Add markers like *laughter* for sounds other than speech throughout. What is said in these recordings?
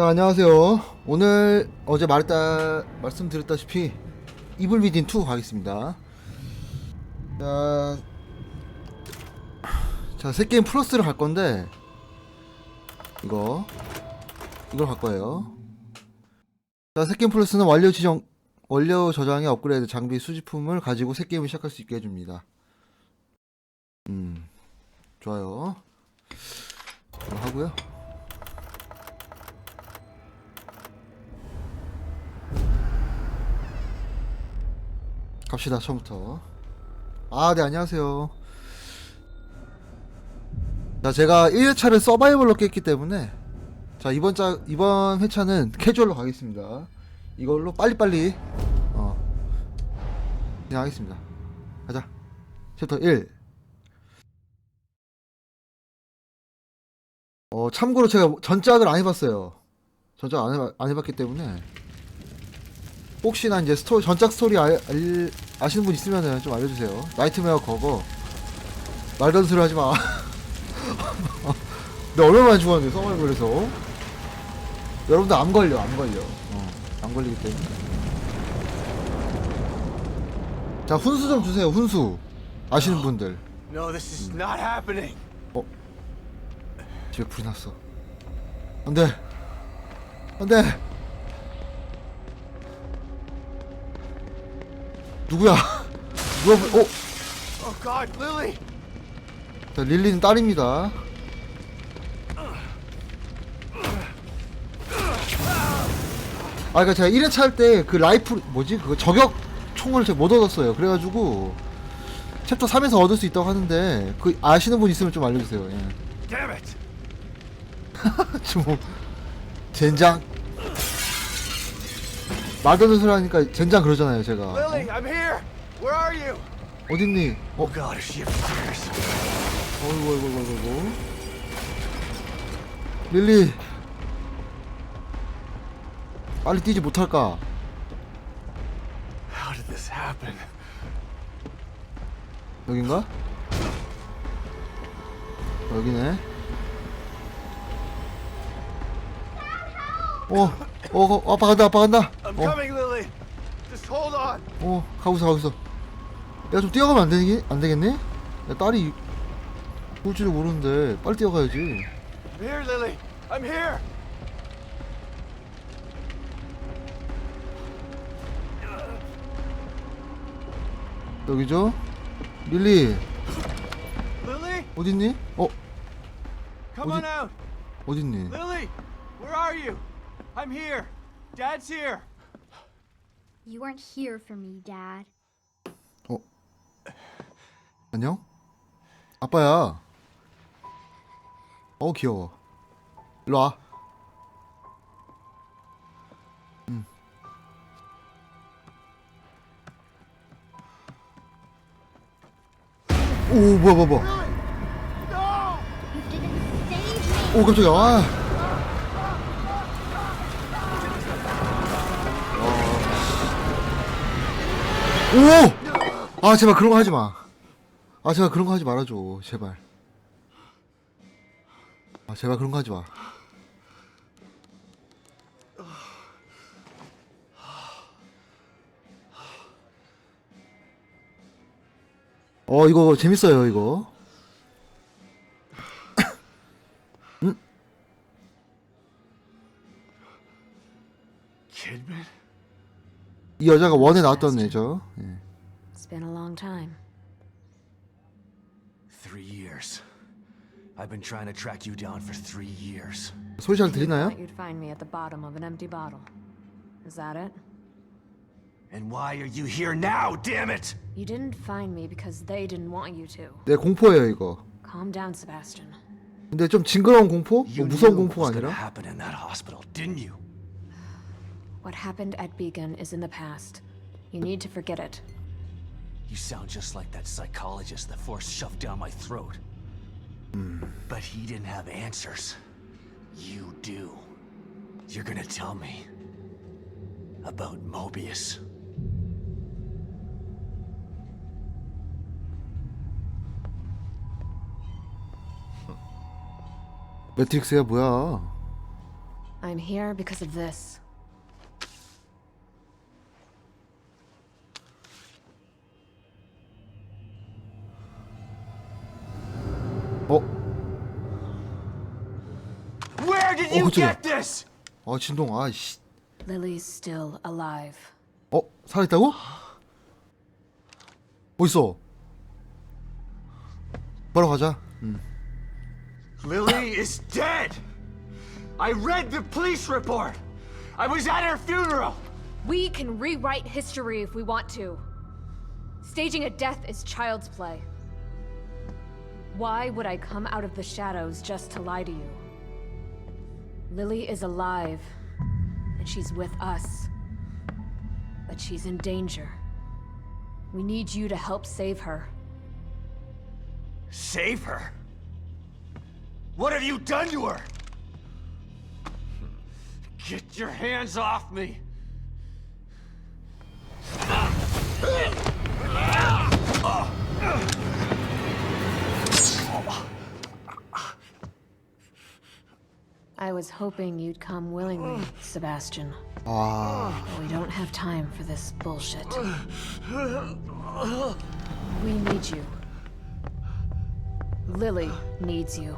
자, 안녕하세요. 오늘 어제 말했다 말씀드렸다시피 이블 비딘 2 가겠습니다. 자, 자, 새 게임 플러스를 갈 건데 이거 이걸 갈 거예요. 자, 새 게임 플러스는 완료 지정 원료 저장의 업그레이드 장비 수집품을 가지고 새 게임을 시작할 수 있게 해줍니다. 음, 좋아요. 하고요. 갑시다 처음부터. 아 네 안녕하세요. 자 제가 1회차를 서바이벌로 깼기 때문에 자 이번 짜 이번 회차는 캐주얼로 가겠습니다. 이걸로 빨리빨리 어 그냥 하겠습니다. 가자. 챕터 1 어, 참고로 제가 전작을 안 해봤어요. 전작 안, 해봐, 안 해봤기 때문에. 혹시나 이제 스토리 전작 스토리 아, 알, 아시는 분 있으면은 좀 알려주세요. 나이트메어 거거 말던 소리 하지 마. 내가 *laughs* 얼마나 죽었는데 서바이벌에서 여러분들 안 걸려 안 걸려. 어, 안 걸리기 때문에. 자 훈수 좀 주세요 훈수 아시는 분들 No, this is not happening. 집에 불이 났어. 안 돼 안 돼 누구야? 누가 불- 어? Oh! 자, 릴리는 딸입니다. 아, 그니까 제가 1회차 할 때 그 라이프, 뭐지? 그거 저격 총을 제가 못 얻었어요. 그래가지고, 챕터 3에서 얻을 수 있다고 하는데, 그 아시는 분 있으면 좀 알려주세요. 예. *laughs* 좀, 뭐, 젠장. 말도 안 소리 하니까 젠장 그러잖아요, 제가. Lily, I'm here! Where are you? 어딨니? 어, Oh God, is she upstairs? 어이구, 어이구, 어이구, 어이구. 릴리. 빨리 뛰지 못할까? How did this happen? 여긴가? 여기네. 어, 어, 어, 아빠 간다, 아빠 간다. I'm 어, coming, Lily! Just hold on! 어, 가고 있어, 가고 있어. 야, 좀 뛰어가면 안 되니? 안 되겠니? 야, 딸이 볼 줄을 모르는데 빨리 뛰어가야지. I'm here, Lily! I'm here! 여기죠? 릴리, Lily, 어딨니? 어, come on out! 어딨니? Lily, where are you? I'm here! Dad's here! You weren't here for me, Dad. 어, 안녕? 아빠야. 어, 귀여워. 일로 와. 음. 오, 뭐야, 뭐야, 뭐야. 오, 깜짝이야. 아. 오! 아, 제발 그런 거 하지 마. 아, 제발 그런 거 하지 말아줘. 제발. 아, 제발 그런 거 하지 마. 어, 이거 재밌어요, 이거. 이 여자가 원에 나왔던 애죠. 예. It's been a long time. Three years. I've been trying to track you down for three years. 소리 잘 들리나요? you'd find me at the bottom of an empty bottle. Is that it? And why are you here now, damn it? You didn't find me because they didn't want you to. 네, 공포예요, 이거. Calm down, Sebastian. 근데 좀 징그러운 공포? You 뭐 무서운 공포가 what was gonna 아니라? happen in that hospital, didn't you? What happened at Beacon is in the past. You need to forget it. You sound just like that psychologist the Force shoved down my throat. But he didn't have answers. You do. You're gonna tell me about Mobius. 매트릭스야 뭐야? I'm here because of this. Where did Oh, you what's it? get this? 아 진동 아이씨 Lily's still alive. 어? 살아있다고? 어딨어? 바로 가자 음. Lily is dead. I read the police report. I was at her funeral. We can rewrite history if we want to. Staging a death is child's play. Why would I come out of the shadows just to lie to you? Lily is alive, and she's with us. But she's in danger. We need you to help save her. Save her? What have you done to her? Get your hands off me! Ah! I was hoping you'd come willingly, Sebastian. 아 But we don't have time for this bullshit. We need you. Lily needs you.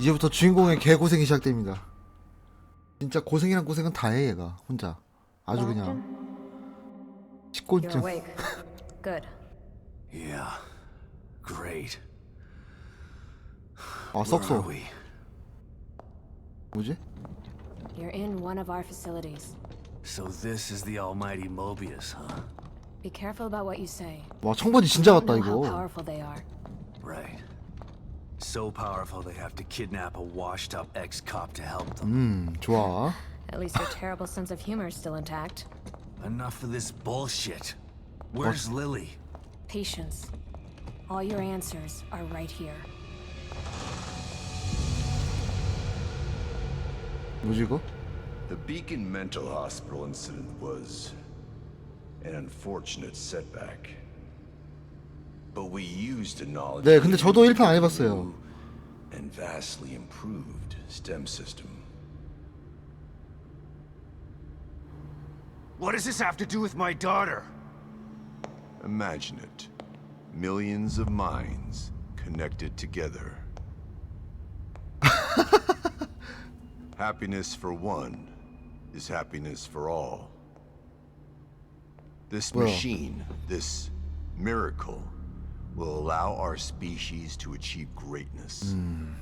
이제부터 주인공의 개고생이 시작됩니다 진짜 고생이란 고생은 다 해 얘가 혼자 아주 그냥 You're 식곤증 awake. Good. Yeah. Great. 아 Where 썩소 are we? 뭐지? You're in one of our facilities. So this is the almighty Mobius, huh? Be careful about what you say. 와 청바지 진짜 Don't 같다 know how 이거 powerful they are. Right. So powerful they have to kidnap a washed-up ex-cop to help them. 음 좋아 At least your terrible sense of humor is still intact. Enough of this bullshit. Where's Lily? Patience. All your answers are right here. 뭐지 이거? The Beacon Mental Hospital incident was an unfortunate setback. But we used the knowledge 네 근데 저도 1편 안 해봤어요 and vastly improved STEM system. What does this have to do with my daughter? Imagine it. Millions of minds connected together. *laughs* happiness for one is happiness for all. This Well- machine, this miracle, will allow our species to achieve greatness. Hmm.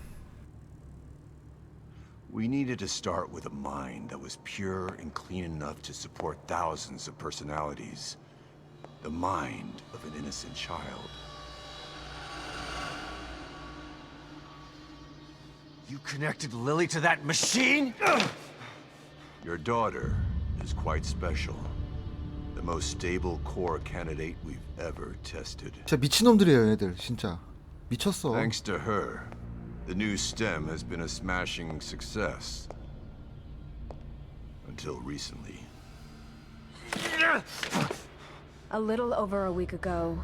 We needed to start with a mind that was pure and clean enough to support thousands of personalities. The mind of an innocent child. You connected Lily to that machine? Your daughter is quite special. The most stable core candidate we've ever tested. 진짜 미친놈들이에요 얘들 진짜 미쳤어 Thanks to her, the new STEM has been a smashing success. Until recently. A little over a week ago,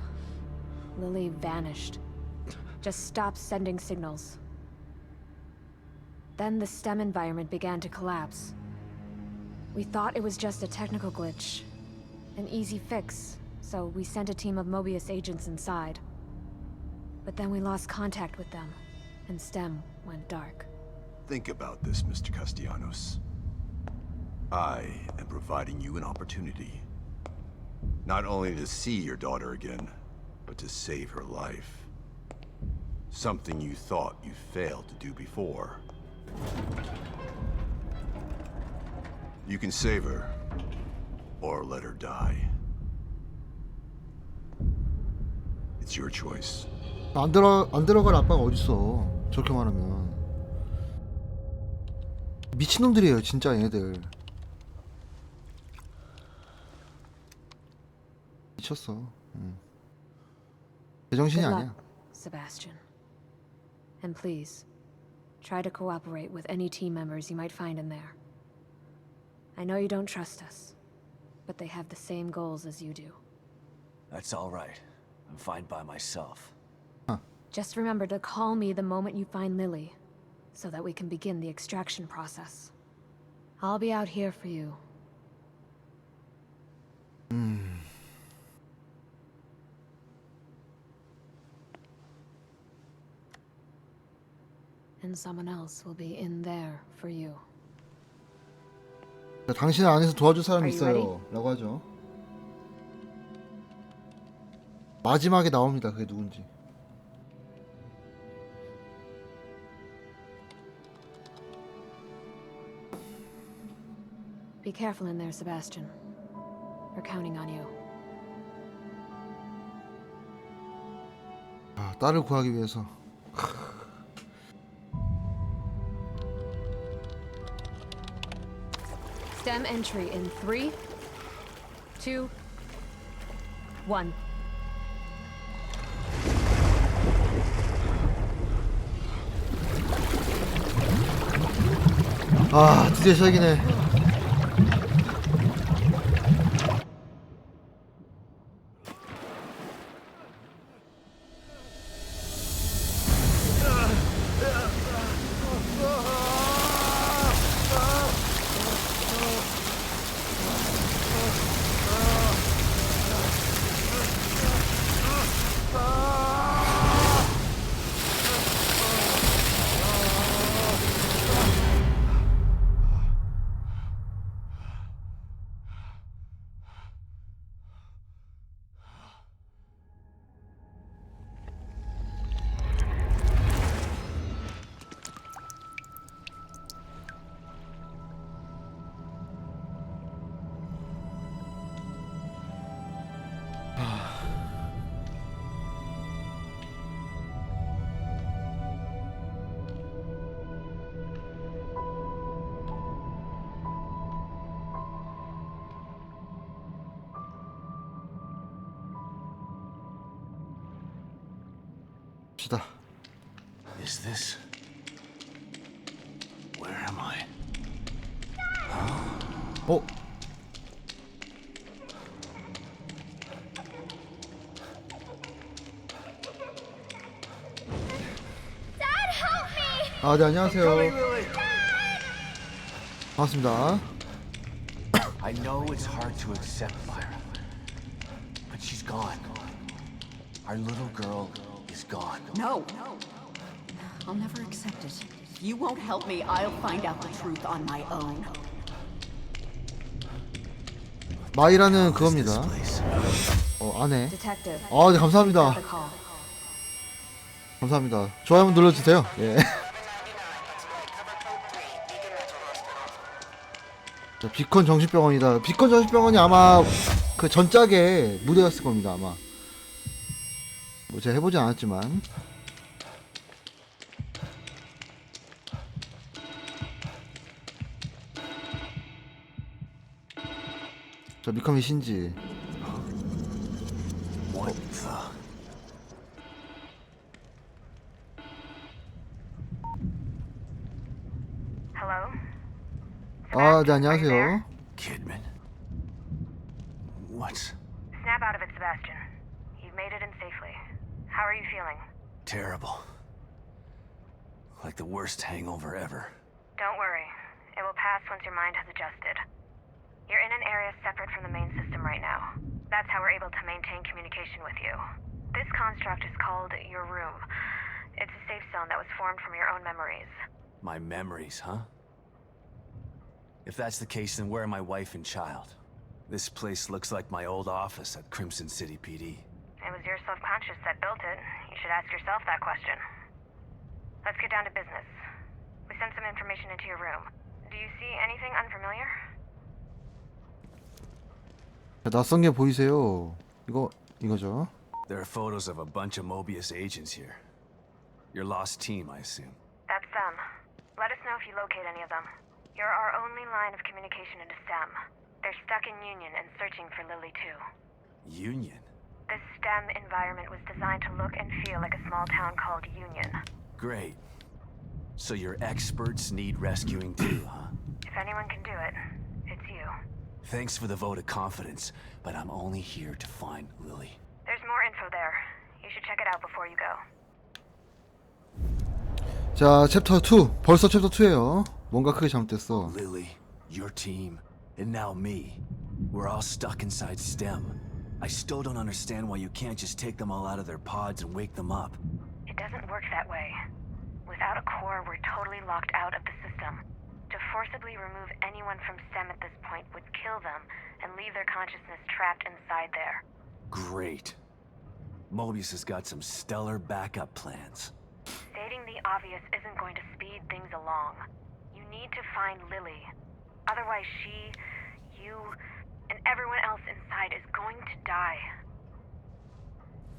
Lily vanished. Just stopped sending signals. Then the STEM environment began to collapse. We thought it was just a technical glitch, an easy fix, so we sent a team of Mobius agents inside. But then we lost contact with them, and STEM went dark. Think about this, Mr. Castellanos. I am providing you an opportunity. Not only to see your daughter again, but to save her life. Something you thought you failed to do before. You can save her, or let her die. It's your choice. 안 들어 안 들어갈 아빠가 어딨어 저렇게 말하면 미친놈들이에요 진짜 얘네들 미쳤어 음. 제정신이 아니야 Sebastian. And please, try to cooperate with any team members you might find in there. I know you don't trust us, but they have the same goals as you do. That's all right. I'm fine by myself. Just remember to call me the moment you find Lily, so that we can begin the extraction process. I'll be out here for you. And someone else will be in there for you. 자, 당신 안에서 도와줄 사람이 Are you 있어요. 라고 하죠. 마지막에 나옵니다. 그게 누군지. Be careful in there, Sebastian. We're counting on you. 아, 딸을 구하기 위해서. Stem entry in three, two, one. 아, 드디어 시작이네. 시다. Is this. Where am I? 어? Dad, help me! 아, 네, 안녕하세요. 반갑습니다. I know it's hard to accept, Myra. But she's gone. Our little girl is gone. No. I'll never accept it. If you won't help me, I'll find out the truth on my own. 마이라는 그겁니다. 어, 안에. Detective. 아, 네, 감사합니다. The call. 감사합니다. 좋아요 한번 눌러주세요. 예. 자, 비컨 정신병원이다. 비컨 정신병원이 아마 그 전작의 무대였을 겁니다. 아마. 뭐 제가 해보진 않았지만. 자, 미카미 신지. What the? Hello? 아, 네, 안녕하세요. Kidman? What's Snap out of it, Sebastian. How are you feeling? terrible? Like the worst hangover ever. Don't worry. It will pass once your mind has adjusted. You're in an area separate from the main system right now. That's how we're able to maintain communication with you. This construct is called your room. It's a safe zone that was formed from your own memories. My memories, huh? If that's the case, then where are my wife and child? This place looks like my old office at Crimson City PD It was your subconscious that built it. You should ask yourself that question. Let's get down to business. We sent some information into your room. Do you see anything unfamiliar? 자, 낯선 게 보이세요? 이거 이거죠. There are photos of a bunch of Mobius agents here. Your lost team, I assume. That's them. Let us know if you locate any of them. You're our only line of communication into STEM. They're stuck in Union and searching for Lily too. Union? This STEM environment was designed to look and feel like a small town called Union. Great. So your experts need rescuing too, *clears throat* huh? If anyone can do it, it's you. Thanks for the vote of confidence, but I'm only here to find Lily. There's more info there. You should check it out before you go. 자 챕터 2 벌써 챕터 2에요 뭔가 크게 잘못됐어 Lily, your team, and now me. We're all stuck inside STEM. I still don't understand why you can't just take them all out of their pods and wake them up. It doesn't work that way. Without a core, we're totally locked out of the system. To forcibly remove anyone from STEM at this point would kill them and leave their consciousness trapped inside there. Great. Mobius has got some stellar backup plans. Stating the obvious isn't going to speed things along. You need to find Lily. Otherwise, she, you,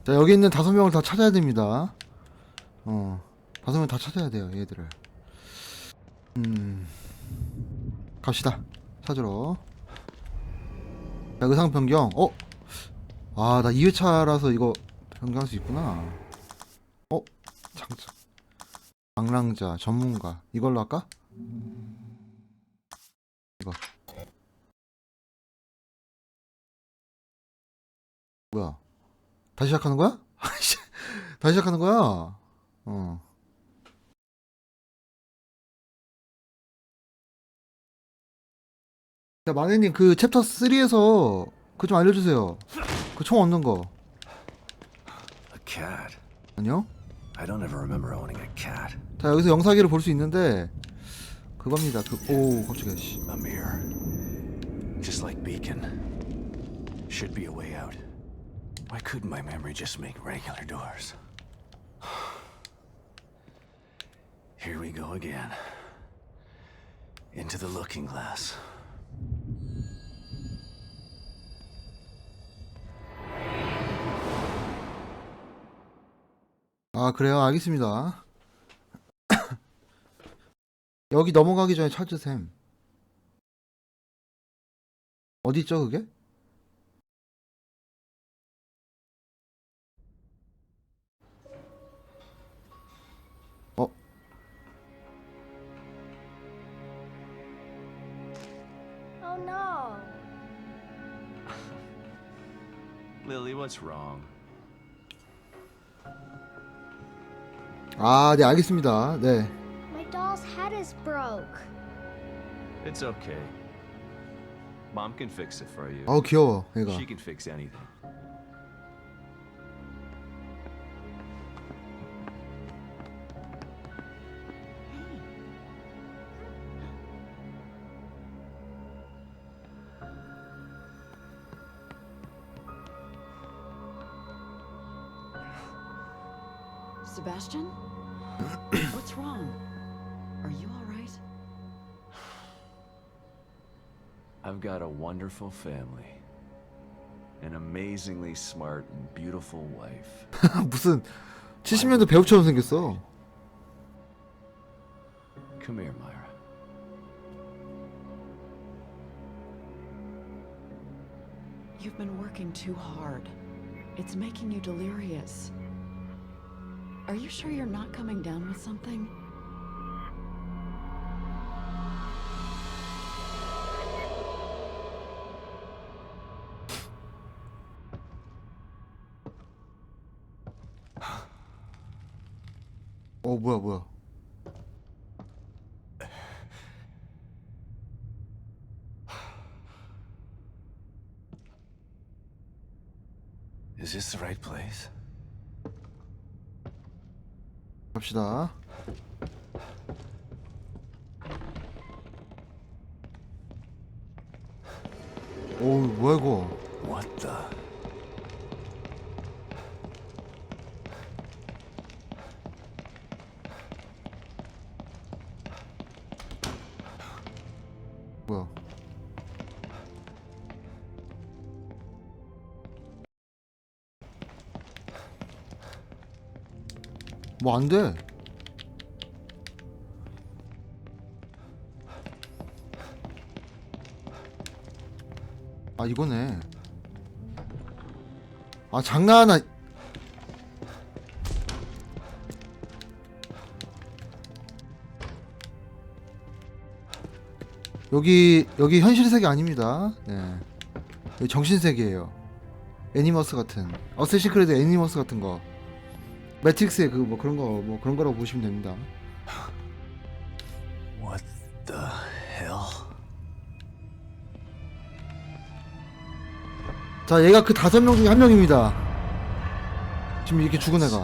자 여기 있는 다섯 명을 다 찾아야 됩니다. 어 다섯 명 다 찾아야 돼요 얘들을. 음 갑시다. 찾으러. 자 의상 변경. 어? 아 나 2회차라서 이거 변경할 수 있구나. 어? 장착 방랑자 전문가. 이걸로 할까? 이거 뭐야 다시 시작하는 거야? *laughs* 다시 시작하는 거야? 어. 자, 마네님 그 챕터 3에서 그 좀 알려주세요. 그 총 얻는 거. Cat. 자, 여기서 영사기를 볼 수 있는데 그겁니다. 그, 오, 깜짝이야, 씨. Just like Beacon. Should be a way out. Why couldn't my memory just make regular doors? Here we go again. Into the looking glass. 아, 그래요? 알겠습니다. 여기 넘어가기 전에 찾으셈. 어디 있죠, 그게? Lily, what's wrong? 아, 네, 알겠습니다. 네. My doll's head is broke. It's okay. Mom can fix it for you. 아우, 귀여워, 얘가. She can fix anything. wonderful family. An amazingly smart and beautiful wife. *laughs* 무슨 70년대 배우처럼 생겼어. Come here, Myra. You've been working too hard. It's making you delirious. Are you sure you're not coming down with something? 뭐야, 뭐야. Is this the right place? 갑시다. 오, 뭐야 이거? 뭐 안 돼? 아 이거네. 아 장난하나? 여기 여기 현실 세계 아닙니다. 예. 여기 정신 세계예요. 애니머스 같은 어쌔신 크리드 애니머스 같은 거. 매트릭스의 그 뭐 그런 거 뭐 그런 거라고 보시면 됩니다. What the hell? 자, 얘가 그 다섯 명 중에 한 명입니다. 지금 이렇게 죽은 애가.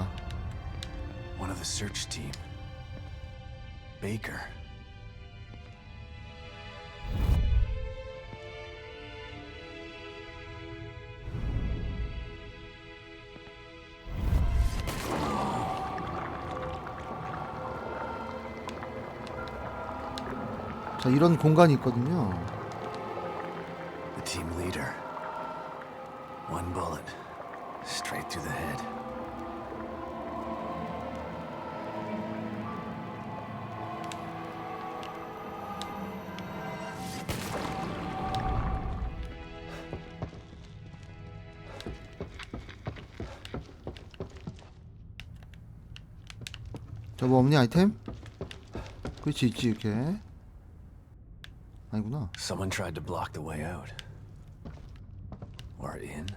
One of the search team. Baker. 자, 이런 공간이 있거든요. The team leader. One bullet. Straight through the head. 자, 뭐 없니 아이템? 그렇지, 있지 이렇게. 아니구나. Someone tried to block the way out. Or in.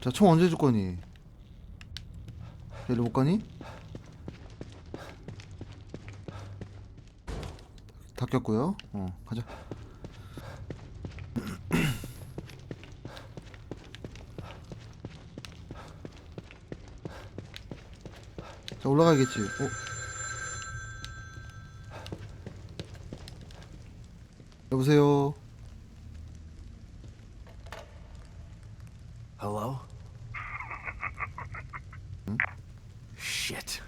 자, 총 언제 줄 거니? 얘를 못 가니? 다 꼈고요. 어, 가자. *clears throat* 자, 올라가야겠지. 어? 여보세요. Hello? Shit.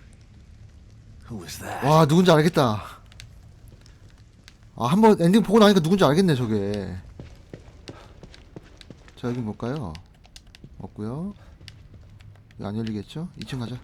Who was that? 와 누군지 알겠다. 아 한번 엔딩 보고 나니까 누군지 알겠네 저게. 자 여기 뭘까요? 없고요. 안 열리겠죠? 2층 가자.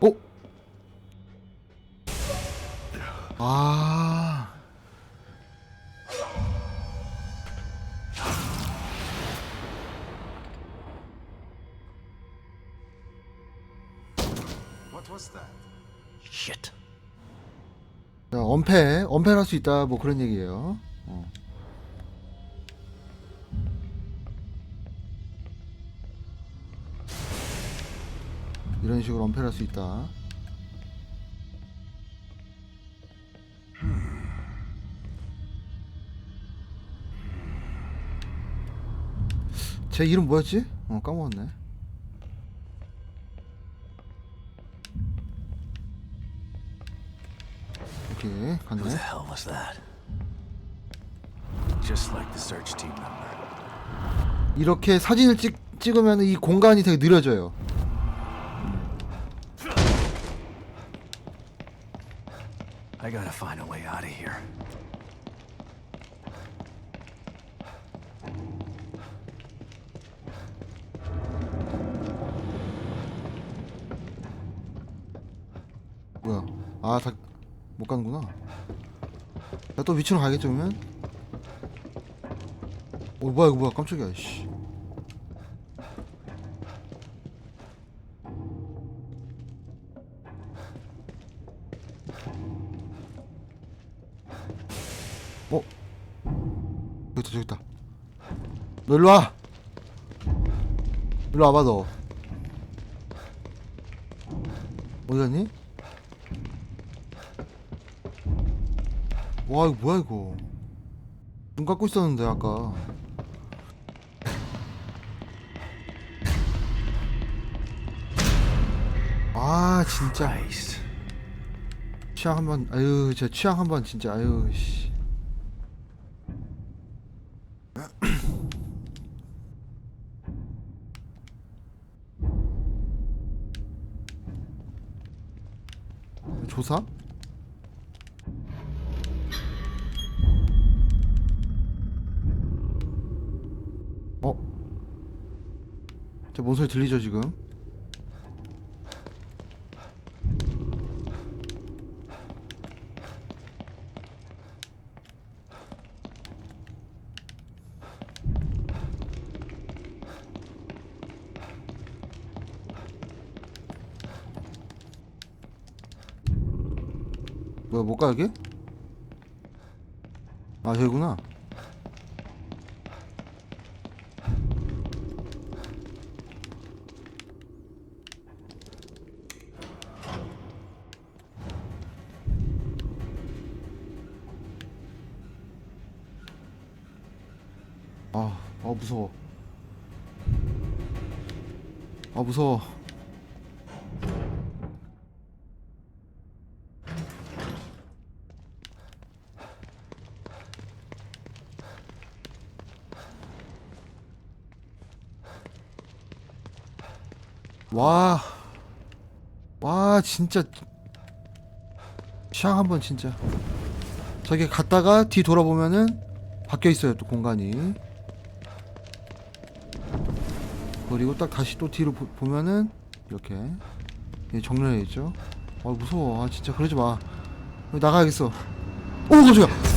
어? 아. 자, 엄폐, 엄폐를 할 수 있다, 뭐 그런 얘기예요. 이런 식으로 엄폐를 할수 있다. 제 이름 뭐였지? 어, 까먹었네. 오케이, Who 갔네. the hell was that? Just like the search team member. 이렇게 사진을 찍, 찍으면 이 공간이 되게 느려져요. I gotta find a way out of here. 뭐야? 아, 다 못 가는구나. 나 또 위치로 가겠죠, 그러면? 어, 뭐야, 이거 뭐야, 깜짝이야, 씨. 어? 저기 있다, 저기 있다. 너 일로 와! 일로 와봐, 너. 어디 갔니? 와 이거 뭐야 이거 눈 감고 있었는데 아까 아 진짜. 취향 한번 아유 제 취향 한번 진짜 아유 씨. 조사? 어? 저 뭔 소리 들리죠 지금? 뭐야 못가 여기? 아 저기구나. 아, 아 무서워. 아 무서워 와, 와, 진짜 취향 한번 진짜. 저기 갔다가 뒤 돌아보면은 바뀌어 있어요 또 공간이. 그리고 딱 다시 또 뒤로 보, 보면은 이렇게 예, 정렬해 있죠. 아 무서워. 아 진짜 그러지 마. 나가야겠어. 오 깜짝이야.